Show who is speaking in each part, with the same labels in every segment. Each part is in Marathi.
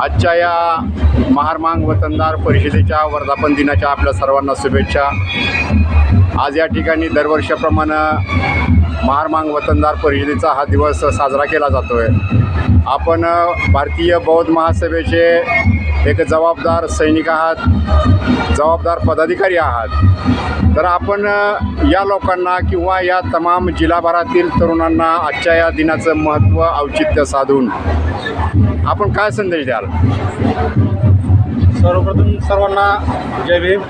Speaker 1: आजच्या या महारमांग वतनदार परिषदेच्या वर्धापन दिनाच्या आपल्या सर्वांना शुभेच्छा. आज या ठिकाणी दरवर्षाप्रमाणे महारमांग वतनदार परिषदेचा हा दिवस साजरा केला जातो आहे आपण भारतीय बौद्ध महासभेचे एक जबाबदार सैनिक आहात जबाबदार पदाधिकारी आहात. तर आपण या लोकांना किंवा या तमाम जिल्हाभरातील तरुणांना आजच्या या दिनाचं महत्त्व औचित्य साधून आपण काय संदेश द्याल?
Speaker 2: सर्वप्रथम सर्वांना जय भीम.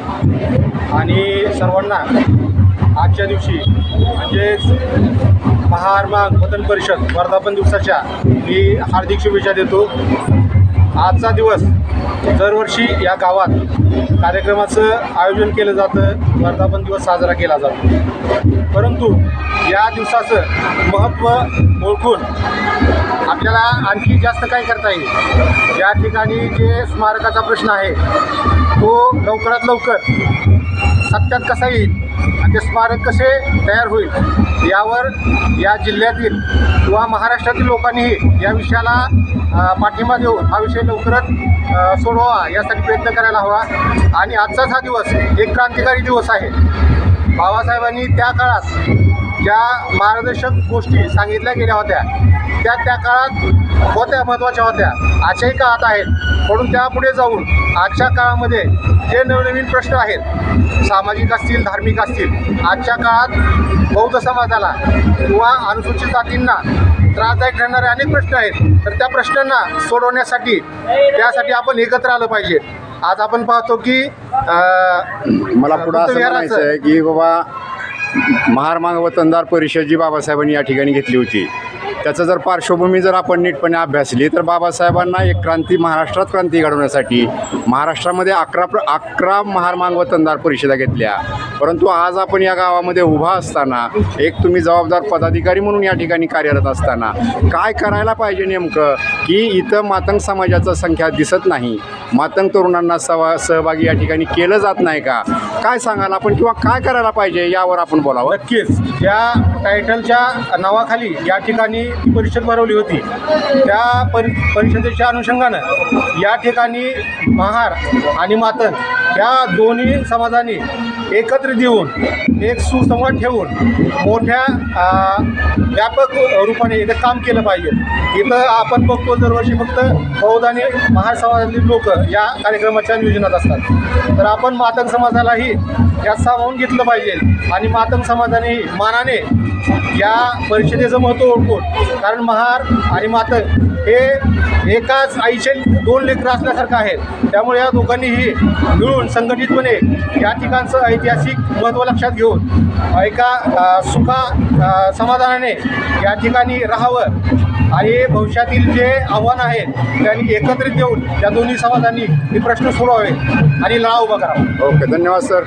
Speaker 2: आणि सर्वांना आजच्या दिवशी म्हणजेच महारमाग वतन परिषद वर्धापन दिवसाच्या मी हार्दिक शुभेच्छा देतो. आजचा दिवस दरवर्षी या गावात कार्यक्रमाचं आयोजन केलं जातं. वर्धापन दिवस साजरा केला जातो. परंतु या दिवसाचं महत्त्व ओळखून आपल्याला आणखी जास्त काय करता येईल? या ठिकाणी जे स्मारकाचा प्रश्न आहे तो लवकरात लवकर सत्यात कसा येईल आणि ते स्मारक कसे तयार होईल यावर या जिल्ह्यातील किंवा महाराष्ट्रातील लोकांनीही या विषयाला पाठिंबा देऊन हा विषय लवकरच सोडवा यासाठी प्रयत्न करायला हवा. आणि आजचाच हा दिवस एक क्रांतिकारी दिवस आहे. बाबासाहेबांनी त्या काळात ज्या मार्गदर्शक गोष्टी सांगितल्या गेल्या होत्या त्या त्या काळात होत्या महत्त्वाच्या होत्या. आजच्याही काळात आहेत. म्हणून त्यापुढे जाऊन आजच्या काळामध्ये जे नवनवीन प्रश्न आहेत सामाजिक असतील धार्मिक असतील आजच्या काळात बौद्ध समाजाला किंवा अनुसूचित जातींना त्रासदायक ठरणारे अनेक प्रश्न आहेत. तर त्या प्रश्नांना सोडवण्यासाठी त्यासाठी आपण एकत्र आलं पाहिजे. आज आपण पाहतो की
Speaker 1: मला पुढं आहे की बाबा महारमांग वतनदार परिषद जी बाबासाहेबांनी या ठिकाणी घेतली होती. त्याचं जर पार्श्वभूमी जर आपण नीटपणे अभ्यासली तर बाबासाहेबांना एक क्रांती महाराष्ट्रात क्रांती घडवण्यासाठी महाराष्ट्रामध्ये अकरा प्र अकरा महारमांग वतनदार परिषदा घेतल्या. परंतु आज आपण या गावामध्ये उभा असताना एक तुम्ही जबाबदार पदाधिकारी म्हणून या ठिकाणी कार्यरत असताना काय करायला पाहिजे नेमकं? की इथं मातंग समाजाचं संख्या दिसत नाही. मातंग तरुणांना सवा सहभागी या ठिकाणी केलं जात नाही का? काय सांगाल आपण किंवा काय करायला पाहिजे यावर आपण बोलावं?
Speaker 2: नक्कीच. या टायटलच्या नावाखाली या ठिकाणी जी परिषद भरवली होती. त्या परि परिषदेच्या अनुषंगानं या ठिकाणी महार आणि मातन या दोन्ही समाजांनी एकत्रित येऊन एक सुसंवाद ठेवून मोठ्या व्यापक रूपाने इथं काम केलं पाहिजे. इथं आपण बघतो दरवर्षी फक्त बौद्ध आणि महार समाजातील लोक या कार्यक्रमाच्या नियोजनात असतात. तर आपण मातंग समाजालाही यात सामावून घेतलं पाहिजे आणि मातंग समाजानेही मानाने या परिषदेचं महत्त्व ओळखून कारण महार आणि मातंग हे एकाच आईचे दोन लेकरं असल्यासारखं आहेत त्यामुळे या दोघांनीही मिळून संघटितपणे या ठिकाणचं ऐतिहासिक महत्त्व लक्षात घेऊन एका सुखा समाधानाने या ठिकाणी राहावं आणि भविष्यातील जे आव्हानं आहेत त्यांनी एकत्रित येऊन या दोन्ही समाजांनी हे प्रश्न सोडवावे आणि लढा उभा करावा.
Speaker 1: ओके धन्यवाद सर.